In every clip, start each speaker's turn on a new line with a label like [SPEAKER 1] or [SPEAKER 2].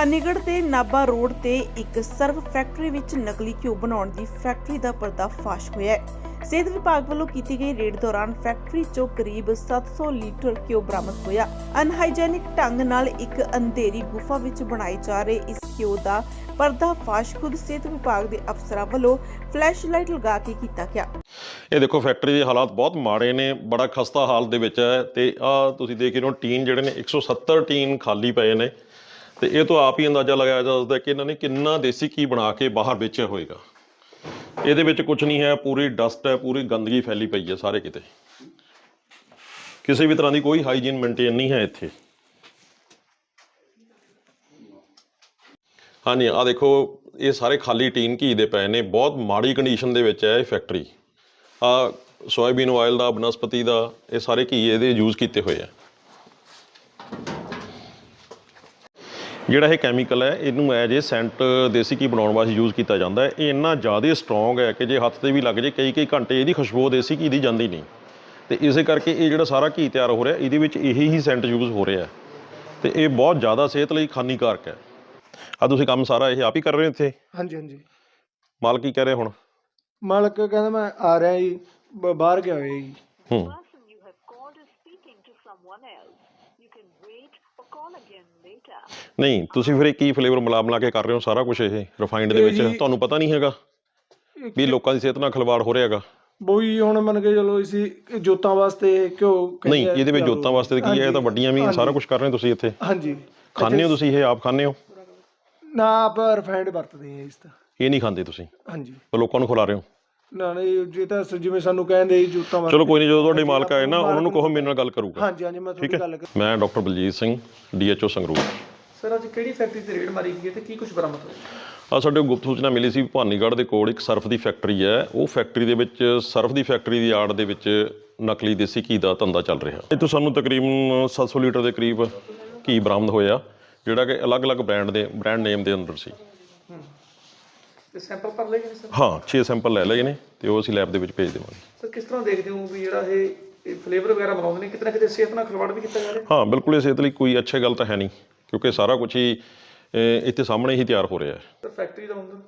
[SPEAKER 1] ਭਵਾਨੀਗੜ੍ਹ ਤੇ ਨਾਭਾ ਰੋਡ ਤੇ ਇੱਕ ਸਰਵ ਫੈਕਟਰੀ ਵਿੱਚ ਨਕਲੀ ਘਿਓ ਬਣਾਉਣ ਦੀ ਫੈਕਟਰੀ ਦਾ ਪਰਦਾਫਾਸ਼ ਹੋਇਆ ਹੈ। ਸਿਹਤ ਵਿਭਾਗ ਵੱਲੋਂ ਕੀਤੀ ਗਈ ਰੇਡ ਦੌਰਾਨ ਫੈਕਟਰੀ 'ਚੋਂ ਕਰੀਬ 700 ਲੀਟਰ ਘਿਓ ਬਰਾਮਦ ਹੋਇਆ। ਅਨਹਾਈਜੈਨਿਕ ਢੰਗ ਨਾਲ ਇੱਕ ਅੰਧੇਰੀ ਗੁਫਾ ਵਿੱਚ ਬਣਾਏ ਜਾ ਰਹੇ ਇਸ ਘਿਓ ਦਾ ਪਰਦਾਫਾਸ਼ ਖੁਦ ਸਿਹਤ ਵਿਭਾਗ ਦੇ ਅਫਸਰਾਂ ਵੱਲੋਂ ਫਲੈਸ਼ ਲਾਈਟ ਲਗਾ ਕੇ ਕੀਤਾ ਗਿਆ।
[SPEAKER 2] ਇਹ ਦੇਖੋ, ਫੈਕਟਰੀ ਦੇ ਹਾਲਾਤ ਬਹੁਤ ਮਾੜੇ ਨੇ, ਬੜਾ ਖਸਤਾ ਹਾਲ ਦੇ ਵਿੱਚ ਹੈ ਤੇ ਆ ਤੁਸੀਂ ਦੇਖ ਰਹੇ ਹੋ, ਟੀਨ ਜਿਹੜੇ ਨੇ 170 ਟੀਨ ਖਾਲੀ ਪਏ ਨੇ। ਤੇ ਇਹ ਤੋਂ ਆਪ ਹੀ ਅੰਦਾਜ਼ਾ ਲਗਾਇਆ ਜਾ ਸਕਦਾ ਕਿ ਇਹਨਾਂ ਨੇ ਕਿੰਨਾ ਦੇਸੀ ਘੀ ਬਣਾ ਕੇ ਬਾਹਰ ਵੇਚਿਆ ਹੋਵੇਗਾ ਇਹਦੇ ਵਿੱਚ ਕੁਝ ਨਹੀਂ ਹੈ, ਪੂਰੀ ਡਸਟ ਹੈ, ਪੂਰੀ ਗੰਦਗੀ ਫੈਲੀ ਪਈ ਹੈ ਸਾਰੇ ਕਿਤੇ। ਕਿਸੇ ਵੀ ਤਰ੍ਹਾਂ ਦੀ ਕੋਈ ਹਾਈਜੀਨ ਮੇਨਟੇਨ ਨਹੀਂ ਹੈ ਇੱਥੇ। ਹਾਂਜੀ ਆ ਦੇਖੋ, ਇਹ ਸਾਰੇ ਖਾਲੀ ਟੀਨ ਘੀ ਦੇ ਪਏ ਨੇ, ਬਹੁਤ ਮਾੜੀ ਕੰਡੀਸ਼ਨ ਦੇ ਵਿੱਚ ਹੈ ਇਹ ਫੈਕਟਰੀ ਆ ਸੋਇਆਬੀਨ ਆਇਲ ਦਾ, ਬਨਸਪਤੀ ਦਾ, ਇਹ ਸਾਰੇ ਘੀ ਇਹਦੇ ਯੂਜ਼ ਕੀਤੇ ਹੋਏ ਆ। ਜਿਹੜਾ ਇਹ ਕੈਮੀਕਲ ਹੈ ਇਹਨੂੰ ਐਜ ਇਹ ਸੈਂਟ ਦੇਸੀ ਘੀ ਬਣਾਉਣ ਵਾਸਤੇ ਯੂਜ਼ ਕੀਤਾ ਜਾਂਦਾ ਹੈ। ਇਹ ਇੰਨਾ ਜ਼ਿਆਦਾ ਸਟਰੋਂਗ ਹੈ ਕਿ ਜੇ ਹੱਥ ਤੇ ਵੀ ਲੱਗ ਜੇ ਕਈ ਕਈ ਘੰਟੇ ਇਹਦੀ ਖੁਸ਼ਬੂ ਦੇਸੀ ਘੀ ਦੀ ਜਾਂਦੀ ਨਹੀਂ। ਤੇ ਇਸੇ ਕਰਕੇ ਇਹ ਜਿਹੜਾ ਸਾਰਾ ਘੀ ਤਿਆਰ ਹੋ ਰਿਹਾ ਇਹਦੇ ਵਿੱਚ ਇਹੀ ਹੀ ਸੈਂਟ ਯੂਜ਼ ਹੋ ਰਿਹਾ ਤੇ ਇਹ ਬਹੁਤ ਜ਼ਿਆਦਾ ਸਿਹਤ ਲਈ ਹਾਨੀਕਾਰਕ ਹੈ। ਆ ਤੁਸੀਂ ਕੰਮ ਸਾਰਾ ਇਹ ਆਪ ਹੀ ਕਰ ਰਹੇ ਹੋ ਇੱਥੇ?
[SPEAKER 3] ਹਾਂਜੀ ਹਾਂਜੀ।
[SPEAKER 2] ਮਾਲਕ ਕੀ ਕਹਿ ਰਹੇ ਹੁਣ?
[SPEAKER 3] ਮਾਲਕ ਕਹਿੰਦਾ ਮੈਂ ਆ ਰਿਹਾ ਜੀ ਬ- ਬਾਹਰ ਗਿਆ ਹੋਇਆ ਜੀ।
[SPEAKER 2] ਹੂੰ। ਨਹੀਂ ਤੁਸੀਂ ਫਿਰ ਇਹ ਕੀ ਫਲੇਵਰ ਮਿਲਾ ਮਿਲਾ ਕੇ ਕਰ ਰਹੇ ਹੋ? ਸਾਰਾ ਕੁਝ ਇਹ ਰਿਫਾਈਨਡ ਦੇ ਵਿੱਚ? ਤੁਹਾਨੂੰ ਪਤਾ ਨਹੀਂ ਹੈਗਾ ਵੀ ਲੋਕਾਂ ਦੀ ਸਿਹਤ ਨਾਲ ਖਿਲਵਾੜ ਹੋ ਰਿਹਾ ਹੈਗਾ।
[SPEAKER 3] ਬੋਈ ਹੁਣ ਮੰਨ ਕੇ ਚਲੋ ਇਸੀ ਜੋਤਾਂ ਵਾਸਤੇ ਕਿਉਂ ਕਹਿੰਦੇ
[SPEAKER 2] ਨਹੀਂ ਇਹਦੇ ਵਿੱਚ। ਜੋਤਾਂ ਵਾਸਤੇ ਕੀ ਹੈ? ਇਹ ਤਾਂ ਵੱਡੀਆਂ ਵੀ ਸਾਰਾ ਕੁਝ ਕਰ ਰਹੇ ਤੁਸੀਂ ਇੱਥੇ?
[SPEAKER 3] ਹਾਂਜੀ।
[SPEAKER 2] ਖਾਂਦੇ ਹੋ ਤੁਸੀਂ ਇਹ ਆਪ ਖਾਂਦੇ ਹੋ?
[SPEAKER 3] ਨਾ ਆਪ ਰਿਫਾਈਨਡ ਵਰਤਦੇ ਆ ਇਸ ਤਾਂ
[SPEAKER 2] ਇਹ ਨਹੀਂ ਖਾਂਦੇ ਤੁਸੀਂ?
[SPEAKER 3] ਹਾਂਜੀ।
[SPEAKER 2] ਲੋਕਾਂ ਨੂੰ ਖਿਲਾ ਰਹੇ ਹੋ?
[SPEAKER 3] ਨਾ ਨਹੀਂ ਜੇ ਤਾਂ ਸ- ਜਿਵੇਂ ਸਾਨੂੰ ਕਹਿੰਦੇ ਜੀ ਜੋਤਾਂ ਵਾਸਤੇ।
[SPEAKER 2] ਚਲੋ ਕੋਈ ਨਹੀਂ ਜਦੋਂ ਤੁਹਾਡੇ ਮਾਲਕ ਆਏ ਨਾ ਉਹਨਾਂ ਨੂੰ ਕਹੋ ਮੇਰੇ ਨਾਲ ਗੱਲ ਕਰੂਗਾ।
[SPEAKER 3] ਹਾਂਜੀ ਹਾਂਜੀ ਮੈਂ ਤੁਹਾਡੀ ਗੱਲ ਕਰ
[SPEAKER 2] ਮੈਂ doctor Baljit Singh DHO Sangrur.
[SPEAKER 4] Sir ਅੱਜ ਕਿਹੜੀ ਫੈਕਟਰੀ ਤੇ ਰੇਡ ਮਾਰੀ ਗਈ ਹੈ ਤੇ ਕੀ ਕੁਝ ਬਰਾਮਦ ਹੋਇਆ?
[SPEAKER 2] ਆ ਸਾਡੇ ਕੋਲ ਗੁਪਤ ਸੂਚਨਾ ਮਿਲੀ ਸੀ ਭਾਨੀਗੜ੍ਹ ਦੇ ਕੋਲ ਇੱਕ ਸਰਫ ਦੀ ਫੈਕਟਰੀ ਹੈ। ਉਹ ਫੈਕਟਰੀ ਦੇ ਵਿੱਚ ਸਰਫ ਦੀ ਫੈਕਟਰੀ ਦੀ ਆੜ ਦੇ ਵਿੱਚ ਨਕਲੀ ਦੇਸੀ ਘੀ ਦਾ ਧੰਦਾ ਚੱਲ ਰਿਹਾ। ਇੱਥੋਂ ਸਾਨੂੰ ਤਕਰੀਬਨ 700 ਲੀਟਰ ਦੇ ਕਰੀਬ ਘੀ ਬਰਾਮਦ ਹੋਇਆ ਜਿਹੜਾ ਕਿ ਅਲੱਗ-ਅਲੱਗ ਬ੍ਰਾਂਡ ਦੇ ਬ੍ਰਾਂਡ ਨੇਮ ਦੇ ਅੰਦਰ ਸੀ।
[SPEAKER 4] ਤੇ ਸੈਂਪਲ ਭਰ ਲਏ ਗਏ ਨੇ ਸਰ?
[SPEAKER 2] ਹਾਂ 6 ਸੈਂਪਲ ਲੈ ਲਏ ਨੇ ਤੇ ਉਹ ਅਸੀਂ ਲੈਬ ਦੇ ਵਿੱਚ ਭੇਜ ਦੇਵਾਂਗੇ।
[SPEAKER 4] ਸਰ ਕਿਸ ਤਰ੍ਹਾਂ ਦੇਖਦੇ ਹੋ ਵੀ ਜਿਹੜਾ ਇਹ ਫਲੇਵਰ ਵਗੈਰਾ ਬਣਾਉਂਦੇ ਨੇ? ਕਿਤੇ ਨਾ ਕਿਤੇ ਸਿਹਤ ਨਾਲ ਖਿਲਵਾੜ ਵੀ ਕੀਤਾ ਜਾ ਰਿਹਾ?
[SPEAKER 2] ਹਾਂ ਬਿਲਕੁਲ ਇਹ ਸਿਹਤ ਲਈ ਕੋਈ ਅੱਛੀ ਗੱਲ ਤਾਂ ਹੈ ਨਹੀਂ ਕਿਉਂਕਿ ਸਾਰਾ ਕੁਝ ਹੀ ਇੱਥੇ ਸਾਹਮਣੇ ਹੀ ਤਿਆਰ ਹੋ ਰਿਹਾ ਹੈ।
[SPEAKER 4] ਸਰ ਫੈਕਟਰੀ ਦਾ ਹੁੰਦਾ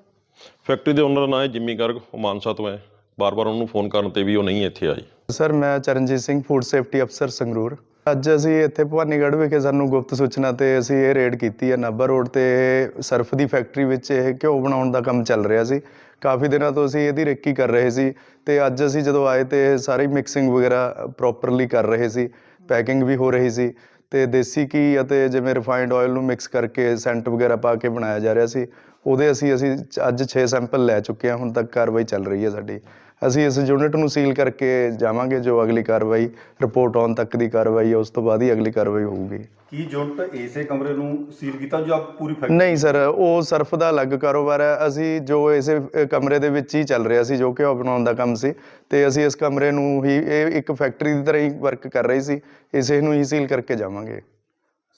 [SPEAKER 2] ਫੈਕਟਰੀ ਦੇ ਓਨਰ ਦਾ ਨਾਮ ਹੈ ਜਿੰਮੀ ਗਰਗ ਉਹ ਮਾਨਸਾ ਤੋਂ ਹੈ। ਬਾਰ-ਬਾਰ ਉਹਨੂੰ ਫੋਨ ਕਰਨ ਤੇ ਵੀ ਉਹ ਨਹੀਂ ਇੱਥੇ ਆਈ
[SPEAKER 5] ਸਰ ਮੈਂ ਚਰਨਜੀਤ ਸਿੰਘ ਫੂਡ ਸੇਫਟੀ ਅਫਸਰ ਸੰਗਰੂਰ। ਅੱਜ ਅਸੀਂ ਇੱਥੇ ਭਵਾਨੀਗੜ੍ਹ ਵਿਖੇ ਸਾਨੂੰ ਗੁਪਤ ਸੂਚਨਾ ਤੇ ਅਸੀਂ ਇਹ ਰੇਡ ਕੀਤੀ ਹੈ ਨਾਭਾ ਰੋਡ ਤੇ ਇਹ ਸਰਫ ਦੀ ਫੈਕਟਰੀ ਵਿੱਚ ਇਹ ਘਿਓ ਬਣਾਉਣ ਦਾ ਕੰਮ ਚੱਲ ਰਿਹਾ ਸੀ। ਕਾਫੀ ਦਿਨਾਂ ਤੋਂ ਅਸੀਂ ਇਹਦੀ ਰੇਕੀ ਕਰ ਰਹੇ ਸੀ ਤੇ ਅੱਜ ਅਸੀਂ ਜਦੋਂ ਆਏ ਤੇ ਇਹ ਸਾਰੀ ਮਿਕਸਿੰਗ ਵਗੈਰਾ ਪ੍ਰੋਪਰਲੀ ਕਰ ਰਹੇ ਸੀ ਪੈਕਿੰਗ ਵੀ ਹੋ ਰਹੀ ਸੀ ਤੇ ਦੇਸੀ ਘੀ ਅਤੇ ਜਿਵੇਂ ਰਿਫਾਈਨਡ ਆਇਲ ਨੂੰ ਮਿਕਸ ਕਰਕੇ ਸੈਂਟ ਵਗੈਰਾ ਪਾ ਕੇ ਬਣਾਇਆ ਜਾ ਰਿਹਾ ਸੀ। ਉਹਦੇ ਅਸੀਂ ਅਸੀਂ ਅੱਜ 6 ਸੈਂਪਲ ਲੈ ਚੁੱਕੇ ਹਾਂ ਹੁਣ ਤੱਕ ਕਾਰਵਾਈ ਚੱਲ ਰਹੀ ਹੈ ਸਾਡੀ। ਅਸੀਂ ਇਸ ਯੂਨਿਟ ਨੂੰ ਸੀਲ ਕਰਕੇ ਜਾਵਾਂਗੇ ਜੋ ਅਗਲੀ ਕਾਰਵਾਈ ਰਿਪੋਰਟ ਆਉਣ ਤੱਕ ਦੀ ਕਾਰਵਾਈ ਹੈ ਉਸ ਤੋਂ ਬਾਅਦ ਹੀ ਅਗਲੀ ਕਾਰਵਾਈ ਹੋਊਗੀ।
[SPEAKER 6] ਕੀ ਯੂਨਿਟ ਇਸੇ ਕਮਰੇ ਨੂੰ ਸੀਲ ਕੀਤਾ ਜੋ ਆਪ ਪੂਰੀ ਫੈਕਟਰੀ
[SPEAKER 5] ਨਹੀਂ ਸਰ ਉਹ ਸਰਫ ਦਾ ਅਲੱਗ ਕਾਰੋਬਾਰ ਹੈ। ਅਸੀਂ ਜੋ ਇਸੇ ਕਮਰੇ ਦੇ ਵਿੱਚ ਹੀ ਚੱਲ ਰਿਹਾ ਸੀ ਜੋ ਕਿ ਉਹ ਬਣਾਉਣ ਦਾ ਕੰਮ ਸੀ। ਤੇ ਅਸੀਂ ਇਸ ਕਮਰੇ ਨੂੰ ਹੀ ਇਹ ਇੱਕ ਫੈਕਟਰੀ ਦੀ ਤਰ੍ਹਾਂ ਹੀ ਵਰਕ ਕਰ ਰਹੀ ਸੀ। ਇਸੇ ਨੂੰ ਹੀ ਸੀਲ ਕਰਕੇ ਜਾਵਾਂਗੇ।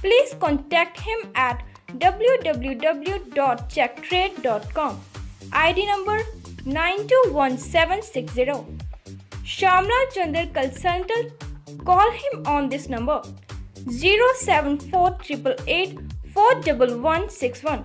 [SPEAKER 7] please contact him at www.checktrade.com. ID number 921760. Shamla Chandar Consultant. Call him on this number 07488 41161.